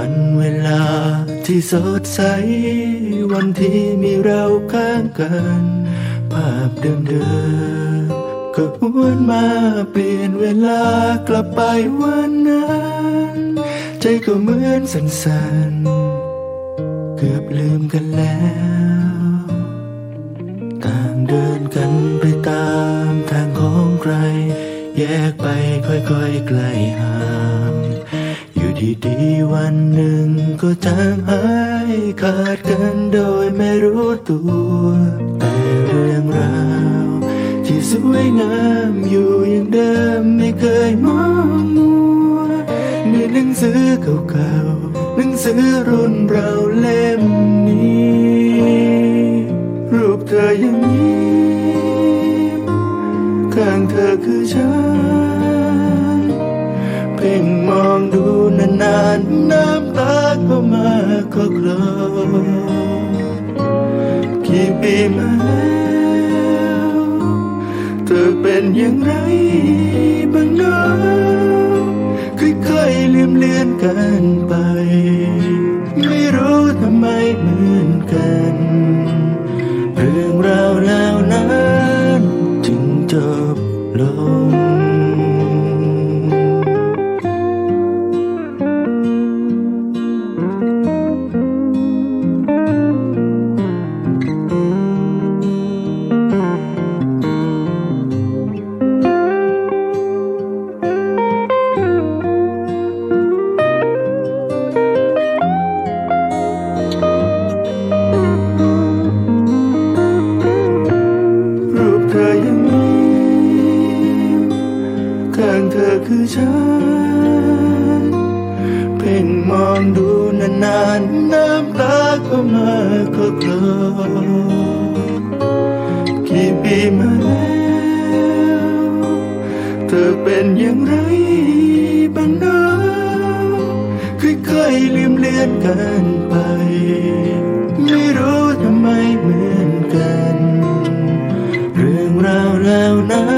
วันเวลาที่สดใส วันที่มีเราข้างกัน ภาพเดิมๆก็หวนมาเปลี่ยนเวลากลับไปวันนั้น ใจก็เหมือนสั่นๆ เกือบลืมกันแล้วต่างเดินกันไปตามทางของใคร แยกไปค่อยๆไกลห่าง อยู่ดีๆวันหนึ่งก็จางหายขาดกันโดยไม่รู้ตัว แต่เรื่องราวที่สวยงามอยู่อย่างเดิมไม่เคยมองมัวในหนังสือเก่าๆหนังสือรุ่นเราเล่มนี้ รูปเธอยังยิ้มข้างเธอคือฉัน ปีมาแล้วเธอเป็นอย่างไรบ้างเนะค่อยๆลืมเลือนกัน กี่ปีมาแล้ว เธอเป็นอย่างไรบ้างนะค่อยๆลืมเลือนกันไป ไม่รู้ทำไมเหมือนกัน เรื่องราวแล้วนั้น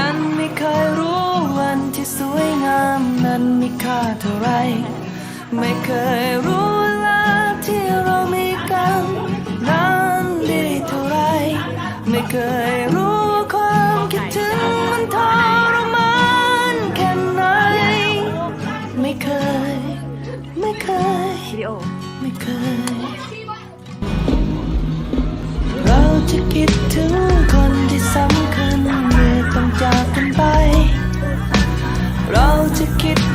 ฉันไม่เคยรู้วันที่สวยงามนั้นมีค่าเท่าไร ไม่เคยรู้เวลาที่เรามีกันนั้นดีเท่าไร ไม่เคยรู้ว่าความคิดถึงมันทรมานแค่ไหน ไม่เคย ไม่เคย ไม่เคย เราจะคิดถึงคนที่สำคัญ เร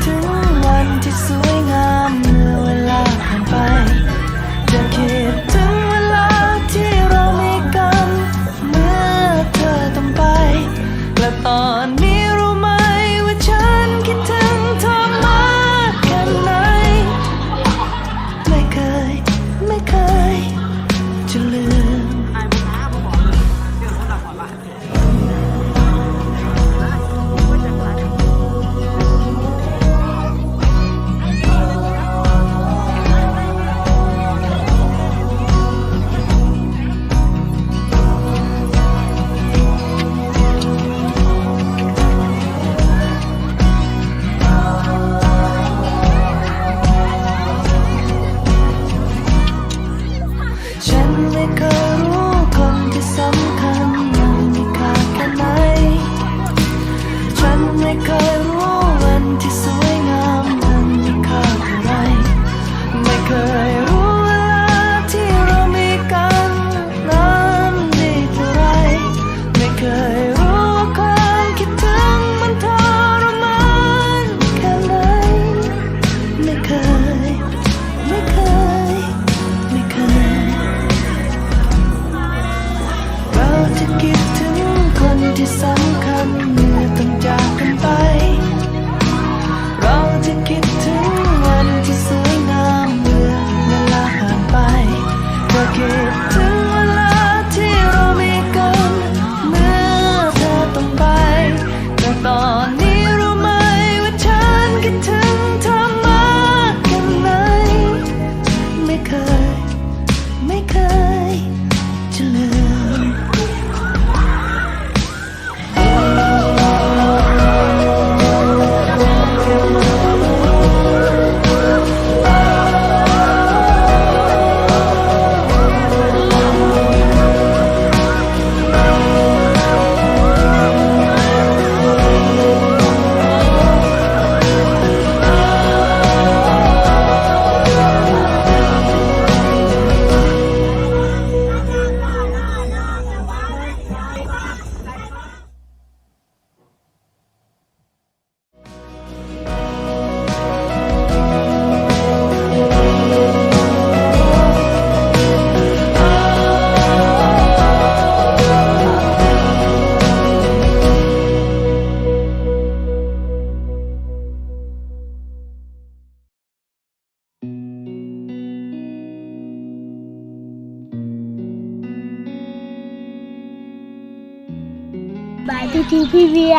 พี่ทีพี่เวีย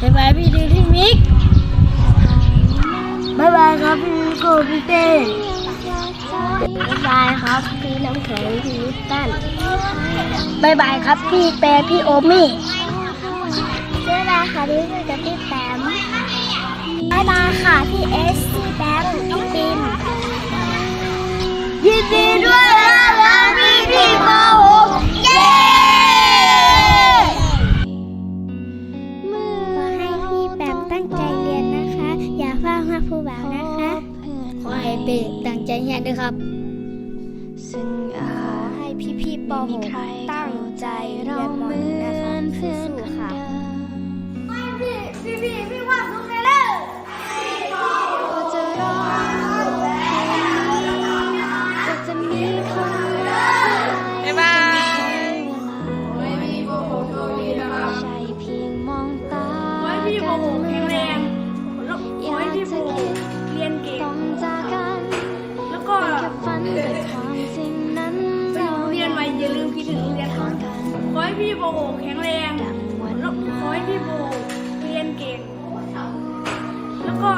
บ๊ายบายพี่ดีพี่มิกบ๊ายบายครับพี่โกพี่เต้บ๊ายบายครับพี่น้ำแข็งพี่วิตตันบ๊ายบายครับพี่แปรพี่โอมี่บ๊ายบายค่ะพี่กับพี่แปมบ๊ายบายค่ะพี่เอสพี่แบงค์พี่ปิมยินดีด้วยนะครับพี่พี่โม เป็ดตั้งใจเรียนด้วยครับ ซึ่งขอาอให้พี่พี่ๆปไม่มีใคร .6 ตั้งใจเรีเรายนมเหมืหนึ่งนะอคะนเพื่อนสู้คนๆค่ะเดิมพี่พี่พี่พี่ว่า โบโหแข็งแรงดังวันแล้วขอให้พี่โบเรียนเก่ง แล้วก็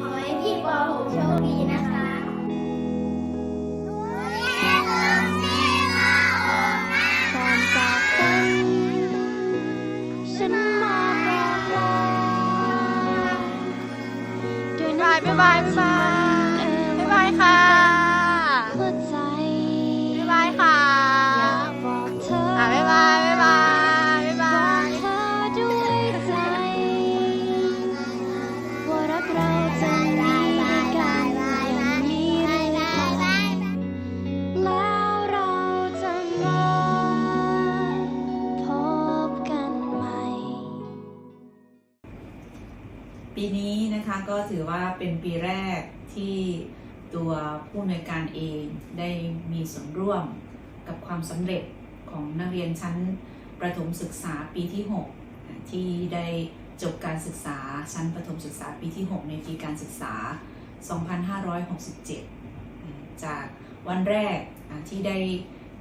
ขอให้พี่โบโชคดีนะคะก่อนจากกันฉันมาบอกลาด้วยน้ำบ๊ายบายบ๊ายบาย ปีนี้นะคะก็ถือว่าเป็นปีแรกที่ตัวผู้อำนวยการเองได้มีส่วนร่วมกับความสำเร็จของนักเรียนชั้นประถมศึกษาปีที่ 6 ที่ได้จบการศึกษาชั้นประถมศึกษาปีที่ 6 ในปีการศึกษา 2567อะจากวันแรกที่ได้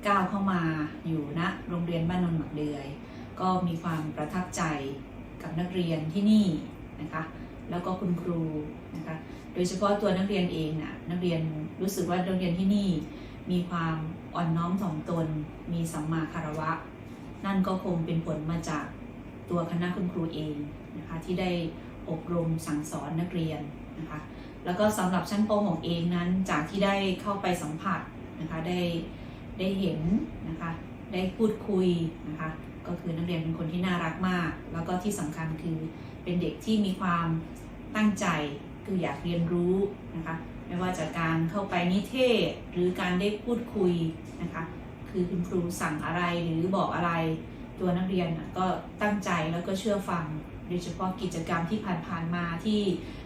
ก้าวเข้ามาอยู่ณโรงเรียนบ้านนนท์หมักเดือย ก็มีความประทับใจกับนักเรียนที่นี่นะคะ แล้วก็คุณครูนะคะโดยเฉพาะตัวนักเรียนเองน่ะนักเรียนรู้สึกว่านักเรียนที่นี่มีความอ่อนน้อมถ่อมตน มีสัมมาคารวะ นั่นก็คงเป็นผลมาจากตัวคณะคุณครูเองนะคะที่ได้อบรมสั่งสอนนักเรียนนะคะแล้วก็สำหรับชั้นป .6 เองนั้นจากที่ได้เข้าไปสัมผัสนะคะได้ได้เห็นนะคะได้พูดคุยนะคะก็คือนักเรียนเป็นคนที่น่ารักมาก แล้วก็ที่สำคัญคือเป็นเด็กที่มีความตั้งใจคืออยากเรียนรู้นะคะไม่ว่าจากการเข้าไปนิเทศหรือการได้พูดคุยนะคะคือคุณครูสั่งอะไรหรือบอกอะไรตัวนักเรียนก็ตั้งใจแล้วก็เชื่อฟัง โดยเฉพาะกิจกรรมที่ผ่านๆมาที่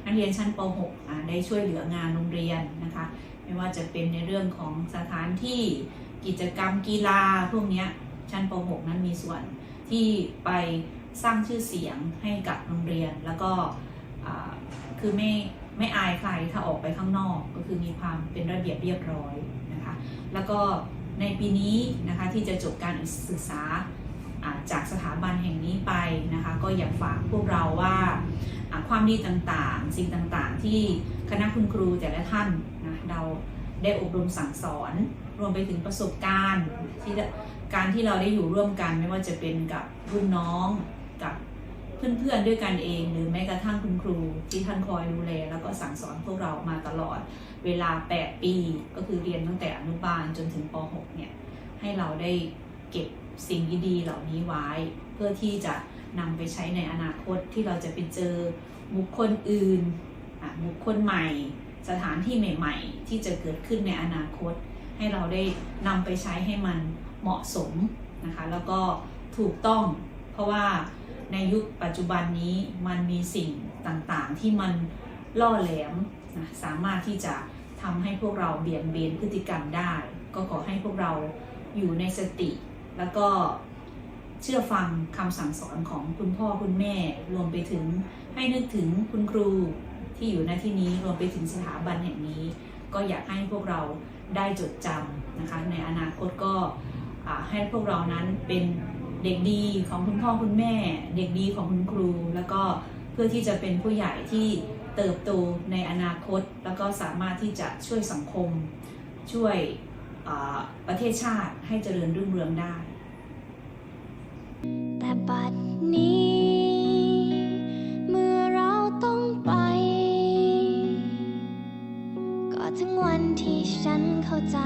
นักเรียนชั้นป .6 ได้ช่วยเหลืองานโรงเรียนนะคะไม่ว่าจะเป็นในเรื่องของสถานที่กิจกรรมกีฬาพวกนี้ชั้นป .6 นั้นมีส่วนที่ไป สร้างชื่อเสียงให้กับโรงเรียน แล้วก็คือไม่ไม่อายใครถ้าออกไปข้างนอกก็คือมีความเป็นระเบียบเรียบร้อยนะคะ แล้วก็ในปีนี้นะคะที่จะจบการศึกษาจากสถาบันแห่งนี้ไปนะคะ ก็อยากฝากพวกเราว่าความดีต่างๆ สิ่งต่างๆ ที่คณะคุณครูแต่ละท่านนะเราได้อบรมสั่งสอน รวมไปถึงประสบการณ์ที่การที่เราได้อยู่ร่วมกันไม่ว่าจะเป็นกับรุ่นน้อง กับเพื่อนๆด้วยกันเอง หรือแม้กระทั่งคุณครูที่ท่านคอยดูแล แล้วก็สั่งสอนพวกเรามาตลอดเวลา 8 ปี ก็คือเรียนตั้งแต่อนุบาลจนถึงป .6 เนี่ยให้เราได้เก็บสิ่งดีๆเหล่านี้ไว้ เพื่อที่จะนำไปใช้ในอนาคตที่เราจะไปเจอบุคคลอื่นบุคคลใหม่ สถานที่ใหม่ ๆ ที่จะเกิดขึ้นในอนาคต ให้เราได้นำไปใช้ให้มันเหมาะสมนะคะแล้วก็ถูกต้องเพราะว่า ในยุคปัจจุบันนี้มันมีสิ่งต่างๆ ที่มันล่อแหลมนะสามารถที่จะทำให้พวกเราเบี่ยงเบนพฤติกรรมได้ ก็ขอให้พวกเราอยู่ในสติ แล้วก็เชื่อฟังคำสั่งสอนของคุณพ่อคุณแม่ รวมไปถึงให้นึกถึงคุณครูที่อยู่ในที่นี้รวมไปถึงสถาบันแห่งนี้ ก็อยากให้พวกเราได้จดจำนะคะ ในอนาคตก็ให้พวกเรานั้นเป็น เด็กดีของคุณพ่อคุณแม่ เด็กดีของคุณครู แล้วก็เพื่อที่จะเป็นผู้ใหญ่ที่เติบโตในอนาคต แล้วก็สามารถที่จะช่วยสังคม ช่วยประเทศชาติให้เจริญรุ่งเรืองได้ แต่บัดนี้ เมื่อเราต้องไป ก็ถึงวันที่ฉันเข้าใจ